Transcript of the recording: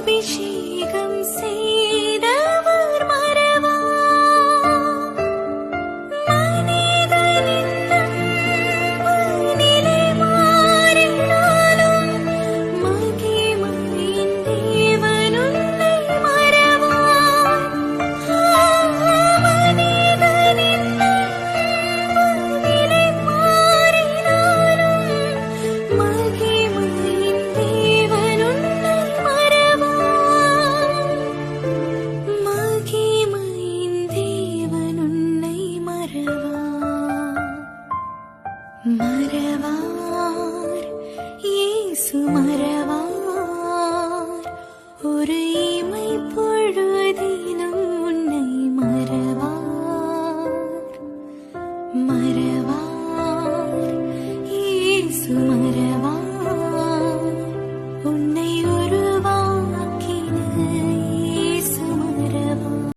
அபிஷேகம் செய் மறவார் இயேசு மறவார் ஒரு இமை பொழுதினும் உன்னை மறவார் மறவார் இயேசு மறவார்